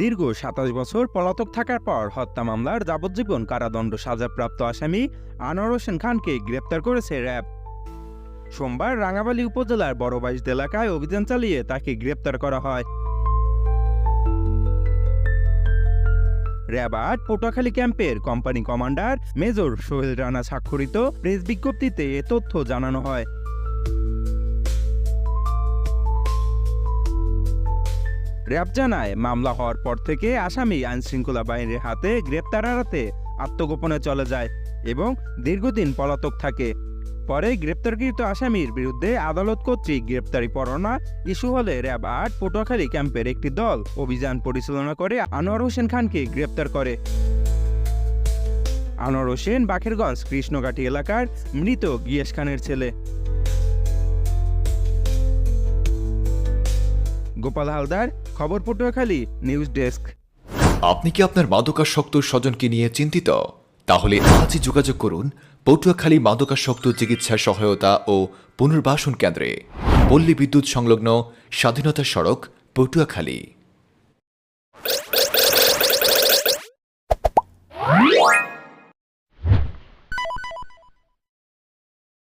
দীর্ঘ সাতাশ বছর পলাতক থাকার পর হত্যা মামলার যাবজ্জীবন কারাদণ্ড সাজাপ্রাপ্ত আসামি আনোয়ার হোসেন খানকে গ্রেপ্তার করেছে র্যাব। সোমবার রাঙাবালী উপজেলার বড়বাইশ এলাকায় অভিযান চালিয়ে তাকে গ্রেপ্তার করা হয়। র্যাব আট পটুয়াখালী ক্যাম্পের company commander major Sohel Rana স্বাক্ষরিত প্রেস বিজ্ঞপ্তিতে এ তথ্য জানানো হয়। র্যাব জানায়, মামলা হওয়ার পর থেকে আসামি আইনশৃঙ্খলা বাহিনীর হাতে গ্রেপ্তার এড়াতে আত্মগোপনে চলে যায় এবং দীর্ঘদিন পলাতক থাকে। পরে গ্রেপ্তারকৃত আসামির বিরুদ্ধে আদালত কর্তৃক গ্রেপ্তারি পরোয়ানা ইস্যু হলে র্যাব আট পটুয়াখালী ক্যাম্পের একটি দল অভিযান পরিচালনা করে আনোয়ার হোসেন খানকে গ্রেপ্তার করে। আনোয়ার হোসেন বাখেরগঞ্জ কৃষ্ণঘাটি এলাকার মৃত গিয়াস খানের ছেলে। গোপাল হালদার, খবর পটুয়াখালী, নিউজ ডেস্ক। আপনি কি আপনার মাদকাসক্ত স্বজনকে নিয়ে চিন্তিত? তাহলে আজই যোগাযোগ করুন পটুয়াখালী মাদকাসক্ত চিকিৎসা সহায়তা ও পুনর্বাসন কেন্দ্রে। পল্লী বিদ্যুৎ সংলগ্ন স্বাধীনতা সড়ক, পটুয়াখালী।